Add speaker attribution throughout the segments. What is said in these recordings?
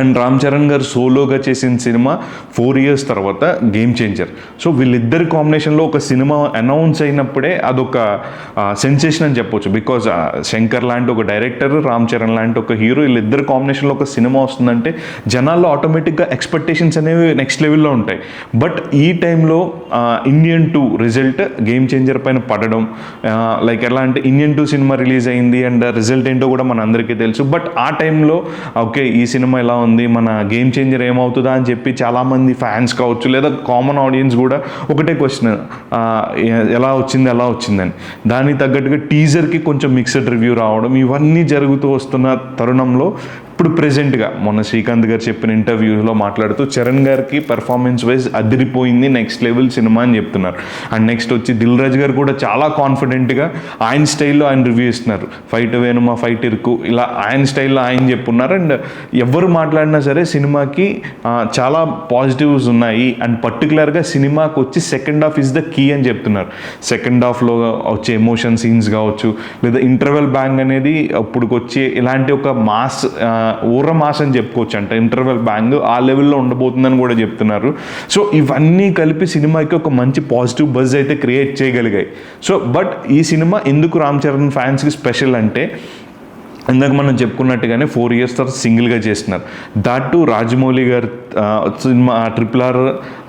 Speaker 1: And Ram Charan గారు సోలోగా చేసిన సినిమా ఫోర్ ఇయర్స్ తర్వాత గేమ్ చేంజర్. సో వీళ్ళిద్దరి కాంబినేషన్లో ఒక సినిమా అనౌన్స్ అయినప్పుడే అదొక సెన్సేషన్ అని చెప్పొచ్చు. బికాజ్ శంకర్ లాంటి ఒక డైరెక్టర్ రామ్ చరణ్ లాంటి ఒక హీరో వీళ్ళిద్దరి కాంబినేషన్లో ఒక సినిమా వస్తుందంటే జనాల్లో ఆటోమేటిక్గా ఎక్స్పెక్టేషన్స్ అనేవి నెక్స్ట్ లెవెల్లో ఉంటాయి. బట్ ఈ టైంలో Indian two result game changer పైన పడడం లైక్ ఎలా అంటే ఇండియన్ టూ సినిమా రిలీజ్ అయింది అండ్ రిజల్ట్ ఏంటో కూడా మన అందరికీ తెలుసు. బట్ ఆ టైంలో ఓకే ఈ సినిమా ఎలా ఉంది మన గేమ్ చేంజర్ ఏమవుతుందా అని చెప్పి చాలామంది ఫ్యాన్స్ కావచ్చు లేదా కామన్ ఆడియన్స్ కూడా ఒకటే క్వశ్చన్ ఎలా వచ్చింది ఎలా వచ్చిందని. దానికి తగ్గట్టుగా టీజర్కి కొంచెం మిక్స్డ్ రివ్యూ రావడం ఇవన్నీ జరుగుతూ వస్తున్న తరుణంలో ఇప్పుడు ప్రెజెంట్గా మొన్న శ్రీకాంత్ గారు చెప్పిన ఇంటర్వ్యూలో మాట్లాడుతూ చరణ్ గారికి పర్ఫార్మెన్స్ వైజ్ అదిరిపోయింది నెక్స్ట్ లెవెల్ సినిమా అని చెప్తున్నారు. అండ్ నెక్స్ట్ వచ్చి దిల్ రాజు గారు కూడా చాలా కాన్ఫిడెంట్గా ఆయన స్టైల్లో ఆయన రివ్యూ ఇస్తున్నారు. ఫైట్ వేణుమా ఫైట్ ఇరుకు ఇలా ఆయన స్టైల్లో ఆయన చెప్పున్నారు. అండ్ ఎవరు మాట్లాడినా సరే సినిమాకి చాలా పాజిటివ్స్ ఉన్నాయి. అండ్ పర్టికులర్గా సినిమాకి వచ్చి second half is the key అని చెప్తున్నారు. సెకండ్ హాఫ్లో వచ్చే ఎమోషన్ సీన్స్ కావచ్చు లేదా ఇంటర్వెల్ బ్యాంగ్ అనేది అప్పుడుకొచ్చి ఇలాంటి ఒక మాస్ ఊర మాస్ అని చెప్పుకోవచ్చు అంట ఇంటర్వెల్ బ్యాంగ్ ఆ లెవెల్లో ఉండబోతుందని కూడా చెప్తున్నారు. సో ఇవన్నీ కలిపి సినిమాకి ఒక మంచి పాజిటివ్ బజ్ అయితే క్రియేట్ చేయగలిగాయి. సో బట్ ఈ సినిమా ఎందుకు రామ్ చరణ్ ఫ్యాన్స్కి స్పెషల్ అంటే ఇందాక మనం చెప్పుకున్నట్టుగానే ఫోర్ ఇయర్స్ తర్వాత సింగిల్గా చేస్తున్నారు. దాట్ టు రాజమౌళి గారు సినిమా ట్రిపుల్ ఆర్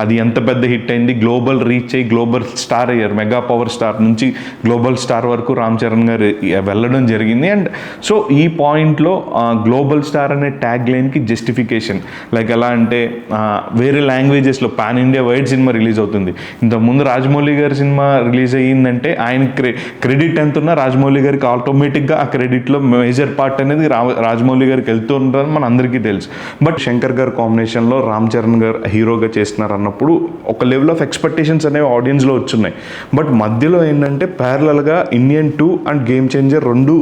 Speaker 1: అది ఎంత పెద్ద హిట్ అయింది. గ్లోబల్ రీచ్ అయ్యి గ్లోబల్ స్టార్ అయ్యారు. మెగా పవర్ స్టార్ నుంచి గ్లోబల్ స్టార్ వరకు రామ్ చరణ్ గారు వెళ్ళడం జరిగింది. అండ్ సో ఈ పాయింట్లో గ్లోబల్ స్టార్ అనే ట్యాగ్ లైన్కి జస్టిఫికేషన్ లైక్ ఎలా అంటే వేరే లాంగ్వేజెస్లో pan India wide cinema release అవుతుంది. ఇంతకుముందు రాజమౌళి గారి సినిమా రిలీజ్ అయ్యిందంటే ఆయన క్రె క్రెడిట్ ఎంత ఉన్నా రాజమౌళి గారికి ఆటోమేటిక్గా ఆ క్రెడిట్లో మేజర్ పార్ట్ అనేది రా రాజమౌళి గారికి వెళ్తూ మన అందరికీ తెలుసు. బట్ శంకర్ గారు కాంబినేషన్లో రామ్ చరణ్ గారు హీరోగా చేస్తున్నారు అన్నప్పుడు ఒక లెవెల్ ఆఫ్ ఎక్స్పెక్టేషన్స్ అనేవి ఆడియన్స్లో వచ్చున్నాయి. బట్ మధ్యలో ఏంటంటే ప్యారలల్గా Indian two and game changer రెండు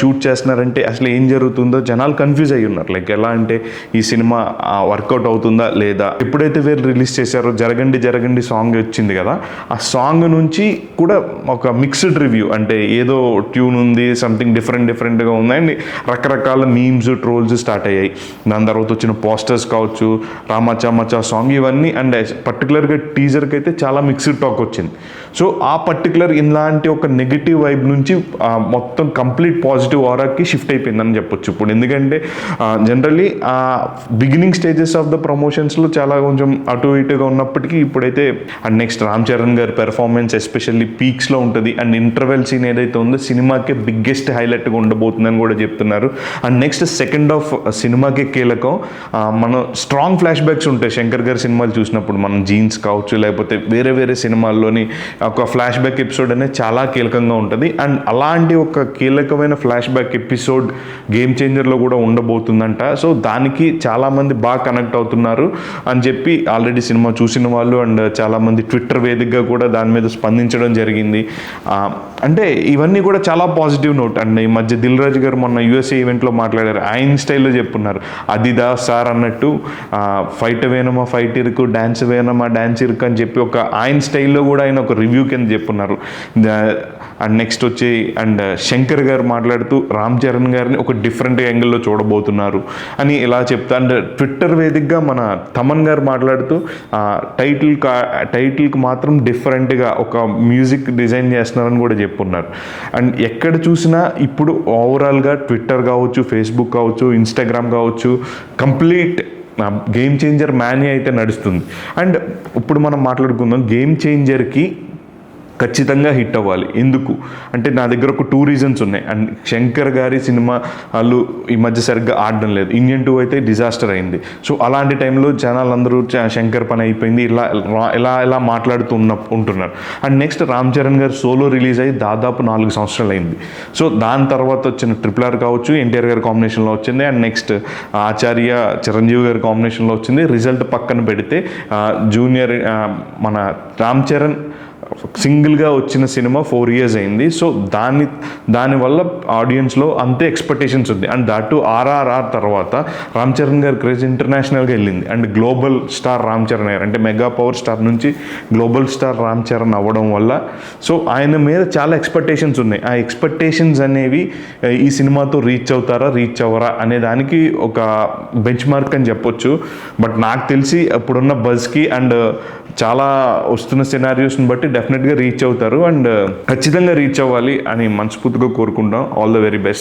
Speaker 1: షూట్ చేస్తున్నారంటే అసలు ఏం జరుగుతుందో జనాలు కన్ఫ్యూజ్ అయ్యి ఉన్నారు. లైక్ ఎలా అంటే ఈ సినిమా వర్కౌట్ అవుతుందా లేదా? ఎప్పుడైతే వీరు రిలీజ్ చేశారో జరగండి జరగండి సాంగ్ వచ్చింది కదా ఆ సాంగ్ నుంచి కూడా ఒక మిక్స్డ్ రివ్యూ అంటే ఏదో ట్యూన్ ఉంది సంథింగ్ డిఫరెంట్ డిఫరెంట్గా ఉంది. అండ్ రకరకాల మీమ్స్ ట్రోల్స్ స్టార్ట్ అయ్యాయి. దాని తర్వాత వచ్చిన పోస్టర్స్ కావచ్చు రామచా సాంగ్ ఇవన్నీ అండ్ పర్టికులర్గా టీజర్కి అయితే చాలా మిక్స్డ్ టాక్ వచ్చింది. సో ఆ పర్టికులర్ ఇలాంటి ఒక నెగిటివ్ వైబ్ నుంచి మొత్తం కంప్లీట్ పాజిటివ్ ఆరాకి షిఫ్ట్ అయిపోయిందని చెప్పొచ్చు. ఇప్పుడు ఎందుకంటే generally beginning stages of the ప్రమోషన్స్లో చాలా కొంచెం అటు ఇటుగా ఉన్నప్పటికీ ఇప్పుడైతే అండ్ నెక్స్ట్ రామ్ చరణ్ గారి పెర్ఫార్మెన్స్ ఎస్పెషల్లీ పీక్స్లో ఉంటుంది. అండ్ ఇంటర్వెల్ సీన్ ఏదైతే ఉందో సినిమాకే బిగ్గెస్ట్ హైలైట్గా ఉండబోతుందని కూడా కూడా చెప్తున్నారు. అండ్ నెక్స్ట్ సెకండ్ ఆఫ్ సినిమాకి కీలకం మనం స్ట్రాంగ్ ఫ్లాష్ బ్యాక్స్ ఉంటాయి. శంకర్ గారి సినిమాలు చూసినప్పుడు మనం జీన్స్ కావచ్చు లేకపోతే వేరే వేరే సినిమాల్లోని ఒక ఫ్లాష్ బ్యాక్ ఎపిసోడ్ అనేది చాలా కీలకంగా ఉంటుంది. అండ్ అలాంటి ఒక కీలకమైన ఫ్లాష్ బ్యాక్ ఎపిసోడ్ గేమ్ చేంజర్లో కూడా ఉండబోతుందంట. సో దానికి చాలామంది బాగా కనెక్ట్ అవుతున్నారు. అని చెప్పి ఆల్రెడీ సినిమా చూసిన వాళ్ళు అండ్ చాలామంది ట్విట్టర్ వేదికగా కూడా దాని మీద స్పందించడం జరిగింది. అంటే ఇవన్నీ కూడా చాలా పాజిటివ్ నోట్ అండ్ ఈ మధ్య దిల్ రాజు గారు మొన్న యుఎస్ఏ ఈవెంట్లో మాట్లాడారు. ఆయన స్టైల్లో చెప్పున్నారు. అదిదా సార్ అన్నట్టు ఫైట్ వేనమా ఫైట్ ఇరుకు డ్యాన్స్ వేనమా డ్యాన్స్ ఇరుకు అని చెప్పి ఒక ఆయన స్టైల్లో కూడా ఆయన ఒక రివ్యూ కింద చెప్పున్నారు. అండ్ నెక్స్ట్ వచ్చి అండ్ శంకర్ గారు మాట్లాడుతూ రామ్ చరణ్ గారిని ఒక డిఫరెంట్ యాంగిల్లో చూడబోతున్నారు అని ఇలా చెప్తా అండ్ ట్విట్టర్ వేదికగా మన తమన్ గారు మాట్లాడుతూ టైటిల్ కా టైటిల్కి మాత్రం డిఫరెంట్గా ఒక మ్యూజిక్ డిజైన్ చేస్తున్నారని కూడా చెప్పున్నారు. అండ్ ఎక్కడ చూసినా ఇప్పుడు ఓవరాల్గా ట్విట్టర్ కావచ్చు ఫేస్బుక్ కావచ్చు ఇన్స్టాగ్రామ్ కావచ్చు కంప్లీట్ గేమ్ చేంజర్ మ్యాన్యూ అయితే నడుస్తుంది. అండ్ ఇప్పుడు మనం మాట్లాడుకుందాం గేమ్ చేంజర్కి ఖచ్చితంగా హిట్ అవ్వాలి. ఎందుకు? అంటే నా దగ్గర ఒక టూ రీజన్స్ ఉన్నాయి. అండ్ శంకర్ గారి సినిమా వాళ్ళు ఈ మధ్య సరిగ్గా ఆడడం లేదు. ఇండియన్ టూ అయితే డిజాస్టర్ అయింది. సో అలాంటి టైంలో జనాలు అందరూ శంకర్ పని అయిపోయింది. ఇలా రా- ఇలా ఇలా మాట్లాడుతూ ఉంటున్నారు. అండ్ నెక్స్ట్ రామ్ చరణ్ గారు సోలో రిలీజ్ అయ్యి దాదాపు నాలుగు సంవత్సరాలు అయింది. సో దాని తర్వాత వచ్చిన ట్రిపుల్ ఆర్ కావచ్చు ఎన్టీఆర్ గారి కాంబినేషన్లో వచ్చింది. అండ్ నెక్స్ట్ ఆచార్య చిరంజీవి గారి కాంబినేషన్లో వచ్చింది. రిజల్ట్ పక్కన పెడితే జూనియర్ మన రామ్ చరణ్ సింగిల్గా వచ్చిన సినిమా ఫోర్ ఇయర్స్ అయింది. సో దాని దానివల్ల ఆడియన్స్లో అంతే ఎక్స్పెక్టేషన్స్ ఉంది. అండ్ దాట్ టు ఆర్ఆర్ఆర్ తర్వాత రామ్ చరణ్ గారి క్రేజ్ ఇంటర్నేషనల్గా వెళ్ళింది. And global star Ram Charan గారు అంటే మెగా పవర్ స్టార్ నుంచి గ్లోబల్ స్టార్ రామ్ చరణ్ అవ్వడం వల్ల సో ఆయన మీద చాలా ఎక్స్పెక్టేషన్స్ ఉన్నాయి. ఆ ఎక్స్పెక్టేషన్స్ అనేవి ఈ సినిమాతో రీచ్ అవుతారా రీచ్ అవ్వరా అనే దానికి ఒక బెంచ్ మార్క్ అని చెప్పొచ్చు. బట్ నాకు తెలిసి ఇప్పుడున్న బజ్కి అండ్ చాలా వస్తున్న సినారియోస్ని బట్టి డెఫినెట్గా రీచ్ అవుతారు. అండ్ uh, ఖచ్చితంగా రీచ్ అవ్వాలి అని మనస్ఫూర్తిగా కోరుకుంటాం ఆల్ ద వెరీ బెస్ట్